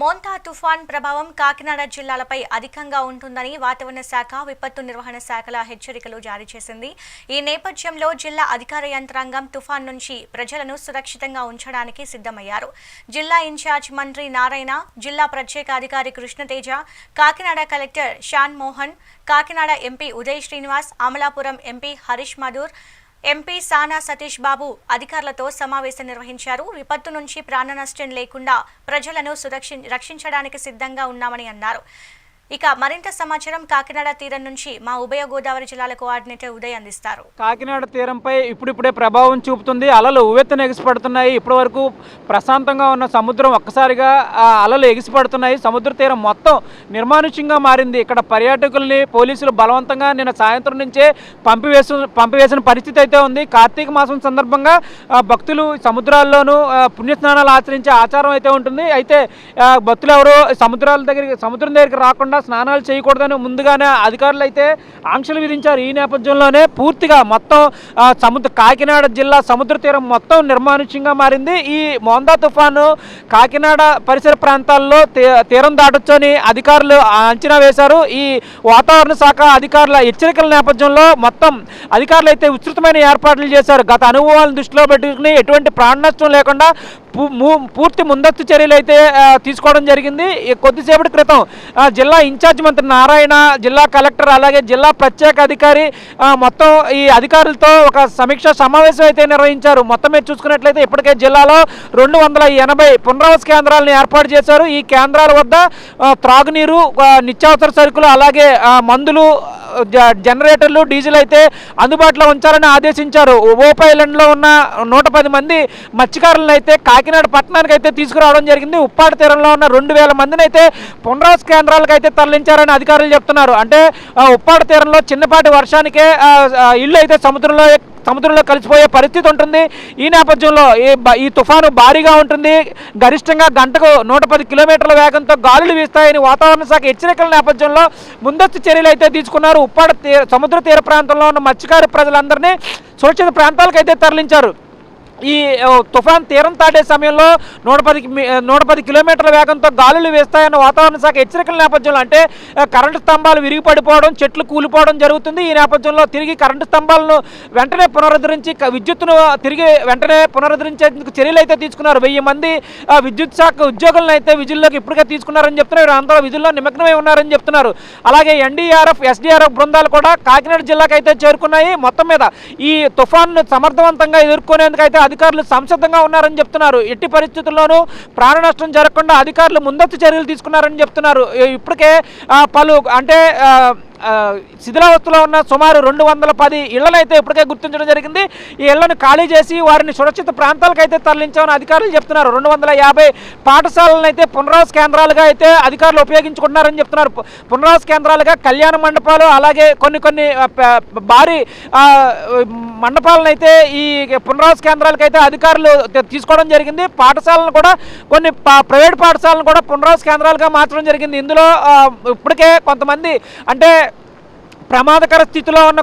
మోంతా తుఫాన్ ప్రభావం కాకినాడ జిల్లాలపై అధికంగా ఉంటుందని వాతావరణ శాఖ విపత్తు నిర్వహణ శాఖల హెచ్చరికలు జారీ చేసింది. ఈ నేపథ్యంలో జిల్లా అధికార యంత్రాంగం తుఫాన్ నుంచి ప్రజలను సురక్షితంగా ఉంచడానికి సిద్ధమయ్యారు. జిల్లా ఇన్ఛార్జ్ మంత్రి నారాయణ జిల్లా ప్రత్యేక అధికారి Krishnateja Kakinada collector Shan Mohan Kakinada MP Uday Srinivas Amalapuram MP Harish Madhur MP Sana Satish Babu అధికారులతో సమావేశం నిర్వహించారు. విపత్తు నుంచి ప్రాణ నష్టం లేకుండా ప్రజలను సురక్షి రక్షించడానికి సిద్ధంగా ఉన్నామని అన్నారు. ఇక మరింత సమాచారం కాకినాడ తీరం నుంచి మా ఉభయ గోదావరి జిల్లాల కోఆర్డినేటర్ ఉదయ్ అందిస్తారు. కాకినాడ తీరంపై ఇప్పుడిప్పుడే ప్రభావం చూపుతుంది. అలలు ఉవ్వెత్తున ఎగిసిపడుతున్నాయి. ఇప్పటి వరకు ప్రశాంతంగా ఉన్న సముద్రం ఒక్కసారిగా ఆ అలలు ఎగిసిపడుతున్నాయి. సముద్ర తీరం మొత్తం నిర్మానుష్యంగా మారింది. ఇక్కడ పర్యాటకుల్ని పోలీసులు బలవంతంగా నిన్న సాయంత్రం నుంచే పంపివేసు పంపివేసిన పరిస్థితి అయితే ఉంది. కార్తీక మాసం సందర్భంగా భక్తులు సముద్రాల్లోనూ పుణ్యస్నానాలు ఆచరించే ఆచారం అయితే ఉంటుంది. అయితే భక్తులు ఎవరు సముద్రాల దగ్గరికి సముద్రం దగ్గరికి రాకుండా స్నానాలు చేయకూడదని ముందుగానే అధికారులు అయితే ఆంక్షలు విధించారు. ఈ నేపథ్యంలోనే పూర్తిగా మొత్తం సముద్ర కాకినాడ జిల్లా సముద్ర తీరం మొత్తం నిర్మానుష్యంగా మారింది. ఈ మోందా తుఫాను కాకినాడ పరిసర ప్రాంతాల్లో తీ- తీరం దాటొచ్చని అధికారులు అంచనా వేశారు. ఈ వాతావరణ శాఖ అధికారుల హెచ్చరికల నేపథ్యంలో మొత్తం అధికారులు అయితే విస్తృతమైన ఏర్పాట్లు చేశారు. గత అనుభవాలను దృష్టిలో పెట్టుకుని ఎటువంటి ప్రాణ నష్టం లేకుండా పూర్తి ముందస్తు చర్యలు అయితే తీసుకోవడం జరిగింది. కొద్దిసేపటి క్రితం జిల్లా ఇన్ఛార్జ్ మంత్రి నారాయణ జిల్లా కలెక్టర్ అలాగే జిల్లా ప్రత్యేక అధికారి మొత్తం ఈ అధికారులతో ఒక సమీక్ష సమావేశం అయితే నిర్వహించారు. మొత్తం మీద చూసుకున్నట్లయితే ఇప్పటికే జిల్లాలో రెండు వందల ఎనభై పునరావాస కేంద్రాలను ఏర్పాటు చేశారు. ఈ కేంద్రాల వద్ద త్రాగునీరు నిత్యావసర సరుకులు అలాగే మందులు జ- జనరేటర్లు డీజిల్ అయితే అందుబాటులో ఉంచాలని ఆదేశించారు. ఓపా ఐలాండ్లో ఉన్న నూట పది మంది మత్స్యకారులను అయితే కాకినాడ పట్టణానికి అయితే తీసుకురావడం జరిగింది. ఉప్పాడ తీరంలో ఉన్న రెండు వేల మందిని అయితే పునరావాస కేంద్రాలకు అయితే తరలించారని అధికారులు చెప్తున్నారు. అంటే ఆ, ఉప్పాడ తీరంలో చిన్నపాటి వర్షానికే ఇల్లు అయితే సముద్రంలో సముద్రంలో కలిసిపోయే పరిస్థితి ఉంటుంది. ఈ నేపథ్యంలో ఈ ఈ తుఫాను భారీగా ఉంటుంది. గరిష్టంగా గంటకు నూట పది కిలోమీటర్ల వేగంతో గాలులు వీస్తాయని వాతావరణ శాఖ హెచ్చరికల నేపథ్యంలో ముందస్తు చర్యలు అయితే తీసుకున్నారు. ఉప్పాడ సముద్ర తీర ప్రాంతంలో ఉన్న మత్స్యకారు ప్రజలందరినీ సురక్షిత ప్రాంతాలకు అయితే తరలించారు. ఈ తుఫాన్ తీరం దాటే సమయంలో నూట పది నూట పది కిలోమీటర్ల వేగంతో గాలులు వేస్తాయన్న వాతావరణ శాఖ హెచ్చరికల నేపథ్యంలో అంటే కరెంటు స్తంభాలు విరిగి పడిపోవడం చెట్లు కూలిపోవడం జరుగుతుంది. ఈ నేపథ్యంలో తిరిగి కరెంటు స్తంభాలను వెంటనే పునరుద్ధరించి విద్యుత్తును తిరిగి వెంటనే పునరుద్ధరించేందుకు చర్యలు అయితే తీసుకున్నారు. వెయ్యి మంది విద్యుత్ శాఖ ఉద్యోగులను అయితే విధుల్లోకి ఇప్పటికే తీసుకున్నారని చెప్తున్నారు. అందరూ విధుల్లో నిమగ్నమై ఉన్నారని చెప్తున్నారు. అలాగే ఎన్డీఆర్ఎఫ్ ఎస్డీఆర్ఎఫ్ బృందాలు కూడా కాకినాడ జిల్లాకు అయితే చేరుకున్నాయి. మొత్తం మీద ఈ తుఫాన్ను సమర్థవంతంగా ఎదుర్కొనేందుకు అయితే అధికారులు సంసిద్ధంగా ఉన్నారని చెప్తున్నారు. ఎట్టి పరిస్థితుల్లోనూ ప్రాణ నష్టం జరగకుండా అధికారులు ముందస్తు చర్యలు తీసుకున్నారని చెప్తున్నారు. ఇప్పటికే పలు అంటే శిథిలావస్థలో ఉన్న సుమారు రెండు వందల పది ఇళ్ళనైతే అయితే ఇప్పటికే గుర్తించడం జరిగింది. ఈ ఇళ్ళను ఖాళీ చేసి వారిని సురక్షిత ప్రాంతాలకు అయితే తరలించామని అధికారులు చెప్తున్నారు. రెండు వందల యాభై పాఠశాలలను అయితే పునరావాస కేంద్రాలుగా అయితే అధికారులు ఉపయోగించుకుంటున్నారని చెప్తున్నారు. పు- పునరావాస కేంద్రాలుగా కళ్యాణ మండపాలు అలాగే కొన్ని కొన్ని భారీ మండపాలను అయితే ఈ పునరావాస కేంద్రాలకు అయితే అధికారులు తీసుకోవడం జరిగింది. పాఠశాలను కూడా కొన్ని ప్రైవేట్ పాఠశాలను కూడా పునరావాస కేంద్రాలుగా మార్చడం జరిగింది. ఇందులో ఇప్పటికే కొంతమంది అంటే ప్రమాదకర స్థితిలో ఉన్న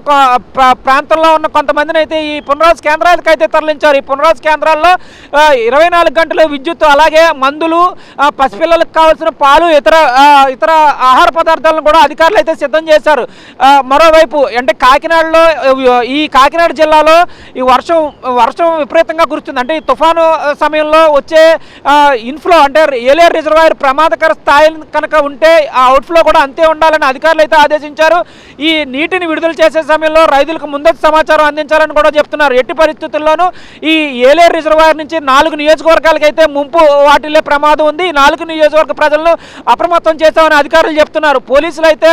ప్రాంతంలో ఉన్న కొంతమందిని అయితే ఈ పునరావాస కేంద్రాలకు అయితే తరలించారు. ఈ పునరావాస కేంద్రాల్లో ఇరవై నాలుగు గంటలు విద్యుత్ అలాగే మందులు పసిపిల్లలకు కావాల్సిన పాలు ఇతర ఇతర ఆహార పదార్థాలను కూడా అధికారులు అయితే సిద్ధం చేశారు. మరోవైపు అంటే కాకినాడలో ఈ కాకినాడ జిల్లాలో ఈ వర్షం వర్షం విపరీతంగా కురుస్తుంది. అంటే ఈ తుఫాను సమయంలో వచ్చే ఇన్ఫ్లో అంటే ఏలియర్ రిజర్వాయర్ ప్రమాదకర స్థాయి కనుక ఉంటే ఆ అవుట్ఫ్లో కూడా అంతే ఉండాలని అధికారులు అయితే ఆదేశించారు. ఈ నీటిని విడుదల చేసే సమయంలో రైతులకు ముందస్తు సమాచారం అందించాలని కూడా చెప్తున్నారు. ఎట్టి పరిస్థితుల్లోనూ ఈ ఏలేరు రిజర్వాయర్ నుంచి నాలుగు నియోజకవర్గాలకు అయితే ముంపు వాటిల్లే ప్రమాదం ఉంది. ఈ నాలుగు నియోజకవర్గ ప్రజలను అప్రమత్తం చేస్తామని అధికారులు చెప్తున్నారు. పోలీసులు అయితే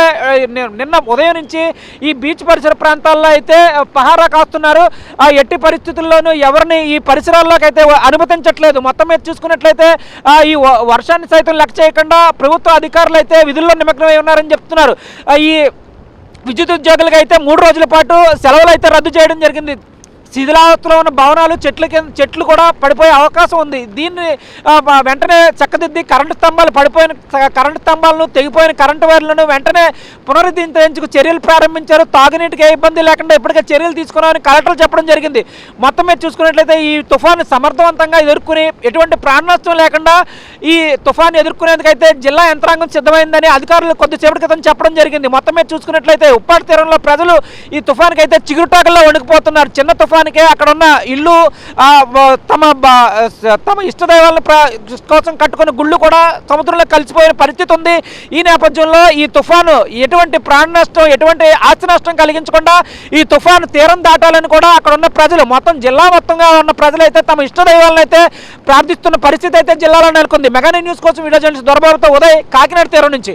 నిన్న ఉదయం నుంచి ఈ బీచ్ పరిసర ప్రాంతాల్లో అయితే పహారా కాస్తున్నారు. ఆ ఎట్టి పరిస్థితుల్లోనూ ఎవరిని ఈ పరిసరాల్లోకి అయితే అనుమతించట్లేదు. మొత్తం మీద చూసుకున్నట్లయితే ఈ వ- వర్షాన్ని సైతం లెక్క చేయకుండా ప్రభుత్వ అధికారులు అయితే విధుల్లో నిమగ్నమై ఉన్నారని చెప్తున్నారు. ఈ విద్యుత్ ఉద్యోగులకు అయితే మూడు రోజుల పాటు సెలవులు అయితే రద్దు చేయడం జరిగింది. శిథిలావస్థలో ఉన్న భవనాలు చెట్ల కింద చెట్లు కూడా పడిపోయే అవకాశం ఉంది. దీన్ని వెంటనే చక్కదిద్ది కరెంటు స్తంభాలు పడిపోయిన కరెంటు స్తంభాలను తెగిపోయిన కరెంటు వైర్లను వెంటనే పునరుద్ధరించేందుకు చర్యలు ప్రారంభించారు. తాగునీటికి ఏ ఇబ్బంది లేకుండా ఇప్పటికే చర్యలు తీసుకున్నామని కలెక్టర్లు చెప్పడం జరిగింది. మొత్తం మీద చూసుకున్నట్లయితే ఈ తుఫాను సమర్థవంతంగా ఎదుర్కొని ఎటువంటి ప్రాణ నష్టం లేకుండా ఈ తుఫాను ఎదుర్కొనేందుకైతే జిల్లా యంత్రాంగం సిద్ధమైందని అధికారులు కొద్దిసేపటి క్రితం చెప్పడం జరిగింది. మొత్తం మీద చూసుకున్నట్లయితే ఉప్పాటి తీరంలో ప్రజలు ఈ తుఫాన్కి అయితే చిగురుటాకల్లో వణుకుపోతున్నారు. చిన్న తుఫానుకే అక్కడ ఉన్న ఇల్లు తమ తమ ఇష్టదైవాలను కోసం కట్టుకున్న గుళ్ళు కూడా సముద్రంలో కలిసిపోయిన పరిస్థితి ఉంది. ఈ నేపథ్యంలో ఈ తుఫాను ఎటువంటి ప్రాణ నష్టం ఎటువంటి ఆస్తి నష్టం కలిగించకుండా ఈ తుఫాను తీరం దాటాలని కూడా అక్కడ ఉన్న ప్రజలు మొత్తం జిల్లా మొత్తంగా ఉన్న ప్రజలైతే తమ ఇష్టదైవాలను అయితే ప్రార్థిస్తున్న పరిస్థితి అయితే జిల్లాలో నెలకొంది. మెగా న్యూస్ కోసం వీడియో జర్నలిస్ట్ దొరబాబుతో ఉదయ్ కాకినాడ తీరం నుంచి.